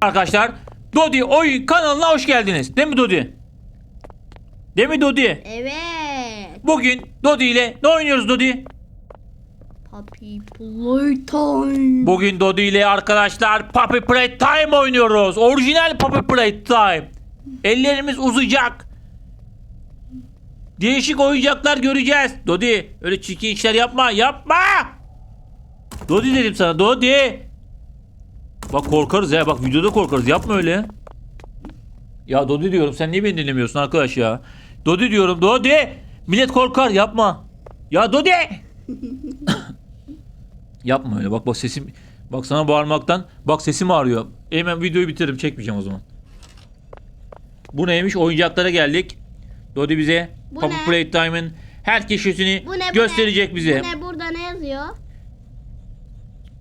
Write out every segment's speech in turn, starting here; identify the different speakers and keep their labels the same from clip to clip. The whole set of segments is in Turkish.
Speaker 1: Arkadaşlar Dodi Oy kanalına hoş geldiniz. Değil mi Dodi? Değil mi Dodi?
Speaker 2: Evet.
Speaker 1: Bugün Dodi ile ne oynuyoruz Dodi?
Speaker 2: Puppy playtime.
Speaker 1: Bugün Dodi ile arkadaşlar Puppy Playtime oynuyoruz. Orijinal Puppy Playtime. Ellerimiz uzayacak. Değişik oyuncaklar göreceğiz. Dodi öyle çirkin işler yapma. Yapma. Dodi dedim sana Dodi. Bak korkarız ya. Bak videoda korkarız. Yapma öyle. Ya Dodi diyorum. Sen niye beni dinlemiyorsun arkadaş ya? Dodi diyorum. Dodi. Millet korkar. Yapma. Ya Dodi. Yapma öyle. Bak bak sesim. Bak sana bağırmaktan. Bak sesim ağrıyor. Hemen videoyu bitiririm. Çekmeyeceğim o zaman. Bu neymiş? Oyuncaklara geldik. Dodi bize
Speaker 2: Bu ne?
Speaker 1: Playtime'ın her keşfini
Speaker 2: Bu ne? bu
Speaker 1: gösterecek
Speaker 2: ne?
Speaker 1: bize.
Speaker 2: Bu ne burada ne yazıyor?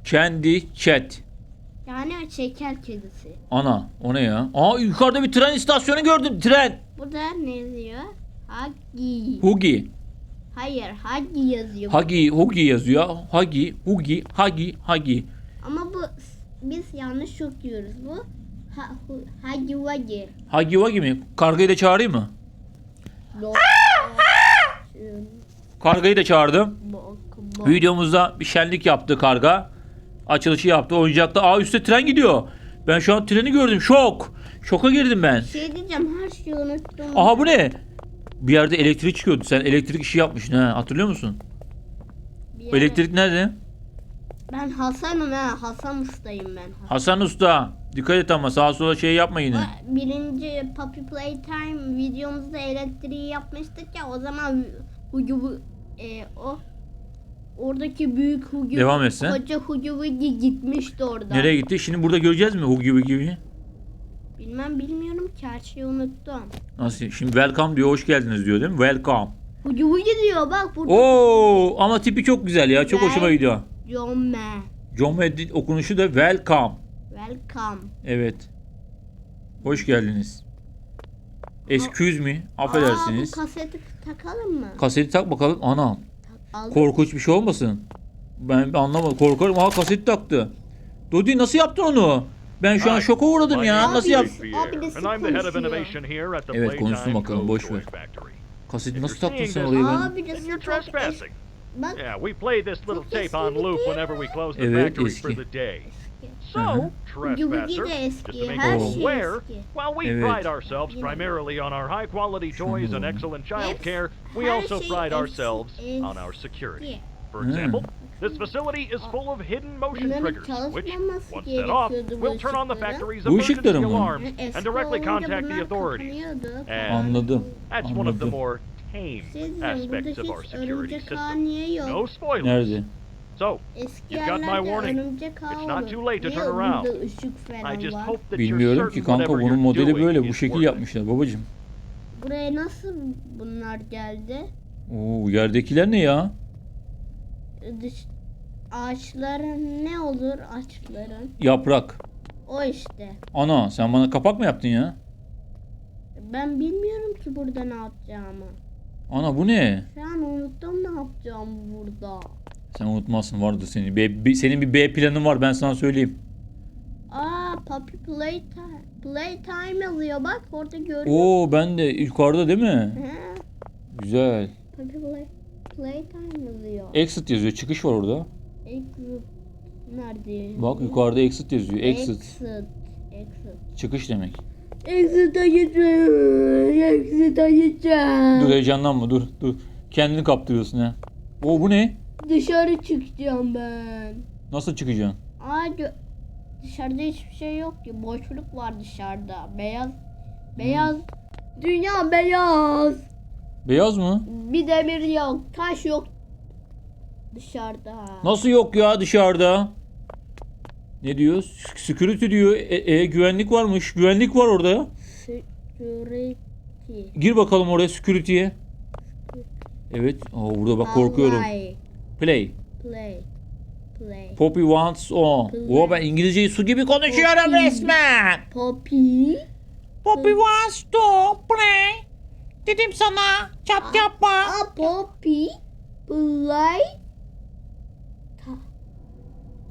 Speaker 1: Kendi chat.
Speaker 2: Yani şeker kedisi.
Speaker 1: Ana o ne ya? Aa yukarıda bir tren istasyonu gördüm. Tren.
Speaker 2: Burada ne yazıyor? Huggy.
Speaker 1: Hugi.
Speaker 2: Hayır Huggy yazıyor.
Speaker 1: Hagi, Hugi yazıyor. Hagi, Hugi, Hagi, Hagi.
Speaker 2: Ama bu biz yanlış okuyoruz bu. Ha, hu, Huggy Wuggy.
Speaker 1: Hagi Wagi mi? Kargayı da çağırayım mı? Kargayı da çağırdım. Videomuzda bir şenlik yaptı karga. Açılışı yaptı. Oyuncakta aa üstte tren gidiyor. Ben şu an treni gördüm. Şok. Şoka girdim ben.
Speaker 2: Şey diyeceğim her şeyi unuttum.
Speaker 1: Aha bu ne? Bir yerde elektrik çıkıyordu. Sen elektrik işi yapmışsın ha. Hatırlıyor musun?
Speaker 2: Bir
Speaker 1: O
Speaker 2: yere-
Speaker 1: elektrik nerede?
Speaker 2: Ben Hasan'ım ha. Hasan ustayım ben.
Speaker 1: Hasan Usta. Dikkat et ama sağa sola şey yapma yine.
Speaker 2: Birinci Puppy Playtime videomuzda elektriği yapmıştık ya o zaman Hugi Bu- e, o oradaki büyük Hugi
Speaker 1: Devam et sen.
Speaker 2: koca Hugi Wugi gitmişti orada.
Speaker 1: Nereye gitti? Şimdi burada göreceğiz mi? Hugi Wugi gibi.
Speaker 2: Bilmem bilmiyorum ki her şeyi unuttum.
Speaker 1: Nasıl? Şimdi welcome diyor. Hoş geldiniz diyor değil mi? Welcome.
Speaker 2: Hugi Wugi diyor bak burada.
Speaker 1: Oo ama tipi çok güzel ya. Çok hoşuma
Speaker 2: Wel-
Speaker 1: gidiyor.
Speaker 2: Jomme.
Speaker 1: John Madden okunuşu da welcome.
Speaker 2: Welcome.
Speaker 1: Evet. Hoş geldiniz. Excuse me.
Speaker 2: Aa,
Speaker 1: Affedersiniz.
Speaker 2: bu kaseti takalım mı?
Speaker 1: Kaseti tak bakalım. Anam.
Speaker 2: Al.
Speaker 1: Korkunç bir şey olmasın. Ben anlamadım. Korkarım. Aa kaseti taktı. Dodi nasıl yaptın onu? Ben şu an şoka uğradım ya. Nasıl
Speaker 2: Abi-
Speaker 1: yap?
Speaker 3: Dave Pierre,
Speaker 2: Abi
Speaker 3: of
Speaker 2: konuşuyor.
Speaker 1: Evet, konuşsun bakalım, boş ver. Kaseti nasıl taktın sen oraya ben?
Speaker 2: Abi eski.
Speaker 3: trespassing.
Speaker 2: Bak
Speaker 3: Yeah, we play this little
Speaker 2: Çok
Speaker 3: tape on
Speaker 2: eski
Speaker 3: loop
Speaker 2: değil.
Speaker 3: whenever we close the
Speaker 1: Evet, eski.
Speaker 3: For the day. So,
Speaker 1: Hı-hı.
Speaker 2: Hugi Wugi
Speaker 3: trespasser,
Speaker 2: de
Speaker 3: just to make you aware, while we
Speaker 1: Evet.
Speaker 3: pride ourselves primarily on our high quality toys and excellent child care, we also pride ourselves on our security. For example, this facility is full of hidden motion triggers, which, once set off, will turn on the
Speaker 2: ışıkların.
Speaker 3: factory's emergency alarms and directly contact the authorities. And That's one of the more tame aspects of our security system. No spoilers. So, You've got my warning. It's not too late to turn around. I just hope that you're
Speaker 1: Bilmiyorum ki kanka bunun
Speaker 3: you're
Speaker 1: modeli böyle. Bu şekil yapmışlar babacım.
Speaker 2: Buraya nasıl bunlar geldi?
Speaker 1: Oo yerdekiler ne ya?
Speaker 2: Dış ağaçların ne olur ağaçların?
Speaker 1: Yaprak.
Speaker 2: O işte.
Speaker 1: Ana sen bana kapak mı yaptın ya?
Speaker 2: Ben bilmiyorum ki burada ne yapacağımı.
Speaker 1: Ana bu ne?
Speaker 2: Şu an unuttum ne yapacağımı burada.
Speaker 1: Sen unutmazsın vardı senin. B- B- senin bir B planın var ben sana söyleyeyim.
Speaker 2: Aa Puppy Playtime, Playtime yazıyor bak orada görüyor.
Speaker 1: Oo ben de yukarıda değil mi?
Speaker 2: He,
Speaker 1: Güzel.
Speaker 2: Puppy Play, Playtime yazıyor.
Speaker 1: Exit yazıyor. Çıkış var orada.
Speaker 2: Exit nerede?
Speaker 1: Bak yukarıda exit yazıyor. Exit.
Speaker 2: Exit. Exit.
Speaker 1: Çıkış demek.
Speaker 2: Exit'e gideceğim. Exit'e gideceğim.
Speaker 1: Dur heyecanlanma dur dur. Kendini kaptırıyorsun ha. Oo bu ne?
Speaker 2: Dışarı çıkacağım ben.
Speaker 1: Nasıl çıkacaksın?
Speaker 2: Gö- dışarıda hiçbir şey yok ki. Boşluk var dışarıda. Beyaz. Beyaz. Dünya beyaz.
Speaker 1: Beyaz mı?
Speaker 2: Bir demir yok. Taş yok. Dışarıda.
Speaker 1: Nasıl yok ya dışarıda? Ne diyor? S- Security diyor. E, e, güvenlik varmış. Güvenlik var orada.
Speaker 2: Security.
Speaker 1: Gir bakalım oraya security'ye. Evet. Aa, burada bak korkuyorum.
Speaker 2: Play.
Speaker 1: Play.
Speaker 2: Play. Play.
Speaker 1: Poppy wants on. Oo ben İngilizceyi su gibi konuşuyorum
Speaker 2: Poppy.
Speaker 1: resmen.
Speaker 2: Poppy.
Speaker 1: Poppy wants to play. Dedim sana. Çap yapma.
Speaker 2: A poppy. Play.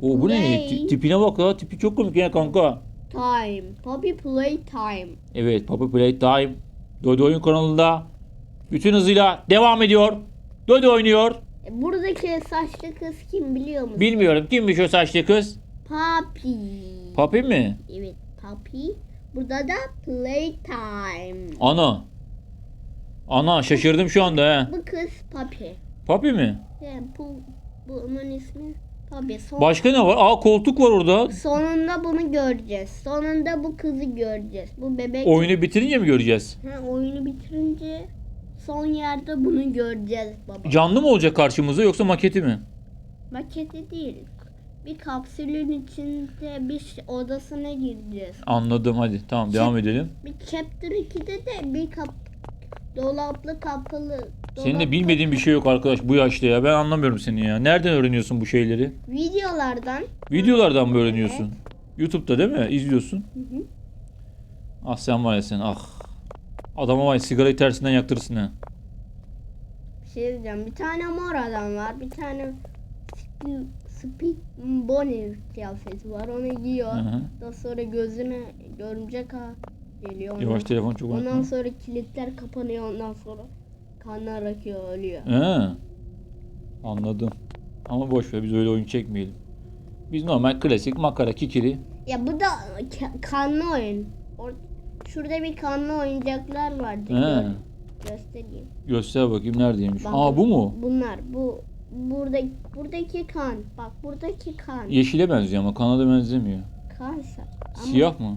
Speaker 1: Oo bu ne?
Speaker 2: Play.
Speaker 1: Ti- Tipine bak ya. Tipi çok komik ya kanka.
Speaker 2: time. Poppy Playtime.
Speaker 1: Evet Poppy Playtime Dodi Oyun kanalında bütün hızıyla devam ediyor. Dodi oynuyor.
Speaker 2: E, Buradaki saçlı kız kim biliyor musun?
Speaker 1: Bilmiyorum kimmiş o saçlı kız?
Speaker 2: Poppy.
Speaker 1: Poppy mi?
Speaker 2: Evet Poppy. Burada da Playtime.
Speaker 1: Ana. Ana şaşırdım şu anda he.
Speaker 2: Bu kız Poppy.
Speaker 1: Poppy mi?
Speaker 2: Yani bu bunun ismi Poppy. Son-
Speaker 1: Başka ne var? Aa koltuk var orada.
Speaker 2: sonunda bunu göreceğiz. Sonunda bu kızı göreceğiz. Bu bebek
Speaker 1: Oyunu bitirince mi göreceğiz?
Speaker 2: Ha, oyunu bitirince son yerde bunu göreceğiz baba.
Speaker 1: Canlı mı olacak karşımıza yoksa maketi mi?
Speaker 2: Maketi değil. Bir kapsülün içinde bir ş- odasına gireceğiz.
Speaker 1: Anladım hadi tamam devam edelim.
Speaker 2: Bir chapter 2'de de bir kap dolaplı kapılı.
Speaker 1: Senin de
Speaker 2: dolaplı-
Speaker 1: bilmediğin bir şey yok arkadaş bu yaşta ya. Ben anlamıyorum seni ya. Nereden öğreniyorsun bu şeyleri?
Speaker 2: Videolardan.
Speaker 1: Videolardan mı öğreniyorsun? YouTube'da değil mi? İzliyorsun.
Speaker 2: Hı hı.
Speaker 1: Ah sen var ya sen ah. Adama var ya sigarayı tersinden yaktırırsın ha.
Speaker 2: Bir şey diyeceğim. Bir tane mor adam var. Bir tane Sp- Speak Bonnie kıyafeti var. Onu giyiyor.
Speaker 1: Hı.
Speaker 2: Daha sonra gözüne görümcek ha geliyor. Ondan,
Speaker 1: Yavaş telefon çok
Speaker 2: ondan
Speaker 1: unutma.
Speaker 2: sonra kilitler kapanıyor. Ondan sonra kanlar akıyor ölüyor.
Speaker 1: He. Anladım. Ama boş ver biz öyle oyun çekmeyelim. Biz normal klasik makara kikiri.
Speaker 2: Ya bu da ka- kanlı oyun. Or- Şurada bir kanlı oyuncaklar var.
Speaker 1: He.
Speaker 2: Göstereyim.
Speaker 1: Göster bakayım neredeymiş.
Speaker 2: Bak,
Speaker 1: Aa bu mu?
Speaker 2: Bunlar. Bu burada buradaki kan. Bak buradaki kan.
Speaker 1: Yeşile benziyor ama kana da benzemiyor.
Speaker 2: Kansa. Ama,
Speaker 1: Siyah mı?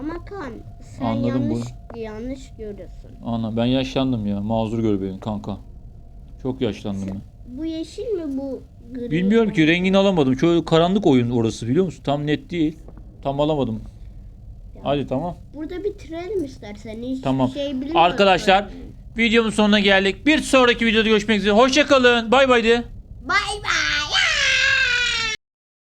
Speaker 2: Ama kan. Sen
Speaker 1: Anladım
Speaker 2: yanlış yanlış görüyorsun.
Speaker 1: Ana ben yaşlandım ya. Mazur gör beni kanka. Çok yaşlandım ben.
Speaker 2: Bu yeşil mi bu gri?
Speaker 1: Bilmiyorum
Speaker 2: mi?
Speaker 1: ki rengini alamadım. Şöyle karanlık oyun orası biliyor musun? Tam net değil. Tam alamadım. Hadi tamam.
Speaker 2: Burada bitirelim istersen. Hiçbir
Speaker 1: Tamam.
Speaker 2: şey bilmiyorum.
Speaker 1: Arkadaşlar videomun sonuna geldik. Bir sonraki videoda görüşmek üzere. Hoşçakalın. Bay bay de.
Speaker 2: Bay bay.